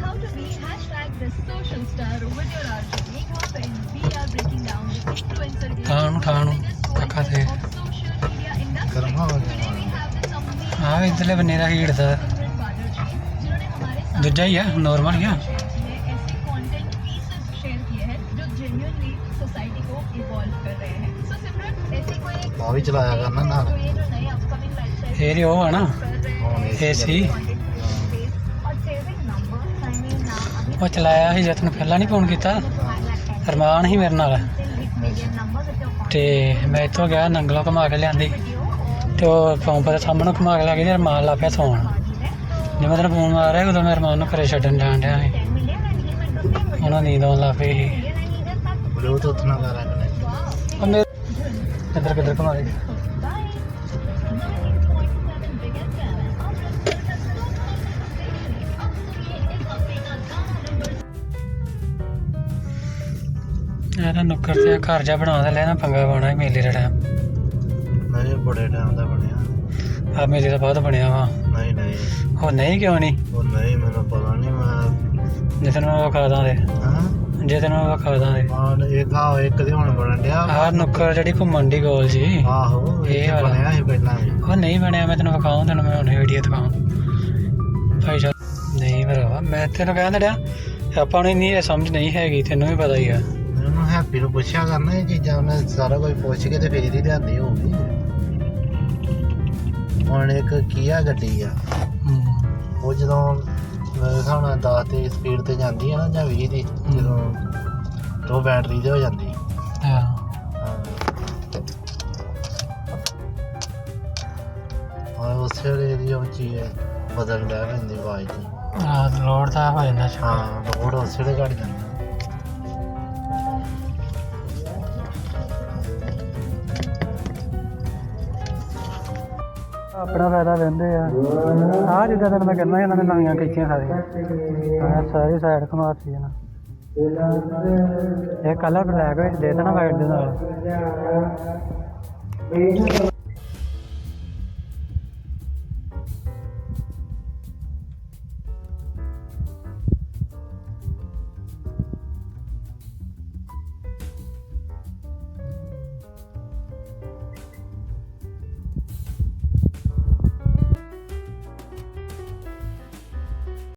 How to be hashtag the social star with your RJ Megha and we are breaking down the influencer game ਠਾਣੂ ਠਾਣੂ ਪੱਕਾ ਤੇ of social media industry. ਗਰਮ ਹਵਾ Today we have this amazing ਆ ਇਧਰਲੇ ਬੰਨੇ ਦਾ heat ਦਾ Simran Bader ji, जिन्होंने हमारे साथ ਦੂਜਾ ਹੀ ਆ ਨਾਰਮਲ ਹੀ ਆ share किए ऐसे content pieces share किए हैं जो genuinely society को evolve कर रहे हैं. So Simran, ऐसी कोई ਆ ਵੀ ਚਲਾਇਆ ਕਰਨਾ ਨਾਲ जो ये जो नए upcoming lifestyle ਇਹ ਉਹ ਆ ਨਾ कर ਉਹ ਚਲਾਇਆ ਸੀ ਜਦ ਤੈਨੂੰ ਪਹਿਲਾਂ ਨਹੀਂ ਫੋਨ ਕੀਤਾ। ਅਰਮਾਨ ਹੀ ਮੇਰੇ ਨਾਲ। ਤੇ ਮੈਂ ਇੱਥੋਂ ਗਿਆ ਨੰਗਲੋਂ ਘੁਮਾ ਕੇ ਲਿਆਂਦੀ। ਤੇ ਉਹ ਪੰਪ ਦੇ ਸਾਹਮਣੇ ਘੁਮਾ ਕੇ ਲੈ ਗਈ ਤੇ ਅਰਮਾਨ ਲਾ ਪਿਆ ਸੌਣ। ਜੇ ਮੈਂ ਤੈਨੂੰ ਫੋਨ ਮਾਰਿਆ ਉਦੋਂ ਮੈਂ ਅਰਮਾਨ ਨੂੰ ਘਰੇ ਛੱਡਣ ਜਾਣ ਡਿਆ ਸੀ। ਉਹਨਾਂ ਨੀਂਦ ਆਉਣ ਲੱਗ ਪਈ ਸੀ। ਬਲੂਟੁੱਥ ਨਾਲ ਕਰ ਰੱਖਣੇ ਇੱਧਰ ਕਿੱਧਰ ਘੁਮਾ ਦੇ। ਇਹ ਤਾਂ ਨੁੱਕਰ ਤੇ ਘਰ ਜਾ ਬਣਾ ਦੇ ਲੈ ਨਾ ਪੰਗਾ ਪਾਉਣਾ ਮੇਲੇ ਦਾ ਟਾਈਮ ਨਹੀਂ ਬੜੇ ਟਾਈਮ ਦਾ ਬਣਿਆ। ਆ ਮੇਲੇ ਦਾ ਬਾਅਦ ਬਣਿਆ ਵਾ। ਨਹੀਂ ਨਹੀਂ। ਉਹ ਨਹੀਂ ਕਿਉਂ ਨਹੀਂ? ਉਹ ਨਹੀਂ ਮੈਨੂੰ ਪਤਾ ਨਹੀਂ ਮੈਂ ਜੇ ਤੈਨੂੰ ਵਿਖਾ ਦਾਂਗੇ ਹਾਂ? ਜੇ ਤੈਨੂੰ ਵਿਖਾ ਦਾਂਗੇ ਆਹ ਇੱਕ ਆ ਇੱਕ ਦੇ ਹੁਣ ਬਣਨ ਡਿਆ ਆਹ ਨੁੱਕਰ ਜਿਹੜੀ ਘੁੰਮਣ ਦੀ ਗੋਲ ਜੀ। ਆਹੋ ਇਹ। ਬਣਿਆ ਸੀ ਪਹਿਲਾਂ ਉਹ ਨਹੀਂ ਬਣਿਆ ਮੈਂ ਤੈਨੂੰ ਵਿਖਾਉਂ ਤੈਨੂੰ ਮੈਂ ਹੁਣੇ ਵੀਡੀਓ ਦਿਖਾਉਂ। ਭਾਈ ਸਾਹਿਬ ਨਹੀਂ ਭਰਾਵਾ ਮੈਂ ਤੈਨੂੰ ਕਹਿੰਦਾ ਡਿਆ ਆਪਾਂ ਨੂੰ ਇੰਨੀ ਇਹ ਸਮਝ ਨਹੀਂ ਹੈਗੀ ਤੈਨੂੰ ਵੀ ਪਤਾ ਹੀ ਆ। ਨੂੰ ਪੁੱਛਿਆ ਕਰਨਾ ਇਹ ਚੀਜ਼ਾਂ ਉਹਨੇ ਸਾਰਾ ਕੁਝ ਪੁੱਛ ਕੇ ਤੇ ਫੇਰ ਹੀ ਲਿਆਂਦੀ ਹੋਊਗੀ। ਹੁਣ ਇੱਕ ਕੀਆ ਗੱਡੀ ਆ? ਉਹ ਜਦੋਂ ਮੇਰੇ ਹਿਸਾਬ ਨਾਲ 10 ਦੀ ਸਪੀਡ ਤੇ ਜਾਂਦੀ ਆ ਨਾ ਜਾਂ 20 ਦੀ ਜਦੋਂ ਤੇ ਬੈਟਰੀ ਤੇ ਹੋ ਜਾਂਦੀ। ਹਾਂ। ਹਾਂ। ਉਸੇ ਵੇਲੇ ਦੀ ਉਹ ਚੀਜ਼ ਬਦਲ ਲੈ ਲੈਂਦੀ ਆਵਾਜ਼। ਦੀ ਆਹ ਲੋਡ ਦਾ ਹੋ ਜਾਂਦਾ ਹਾਂ ਰੋਡ ਉਸੇ ਵੇਲੇ ਘਟ ਜਾਂਦਾ। ਆਪਣਾ ਫਾਇਦਾ ਲੈਂਦੇ ਆ। ਆਹ ਜਿੱਦਾਂ ਤੈਨੂੰ ਮੈਂ ਕਹਿੰਦਾ ਇਹਨਾਂ ਨੇ ਨਵੀਆਂ ਖਿੱਚੀਆਂ ਸਾਰੀਆਂ। ਆਹ ਸਾਰੀ ਸਾਈਡ ਘੁਮਾਤੀ ਇਹਨਾਂ। ਇਹ ਕਲਰ ਬਲੈਕ ਵਿੱਚ ਦੇ ਦੇਣਾ ਵਾਈਟ ਦੇ ਨਾਲ।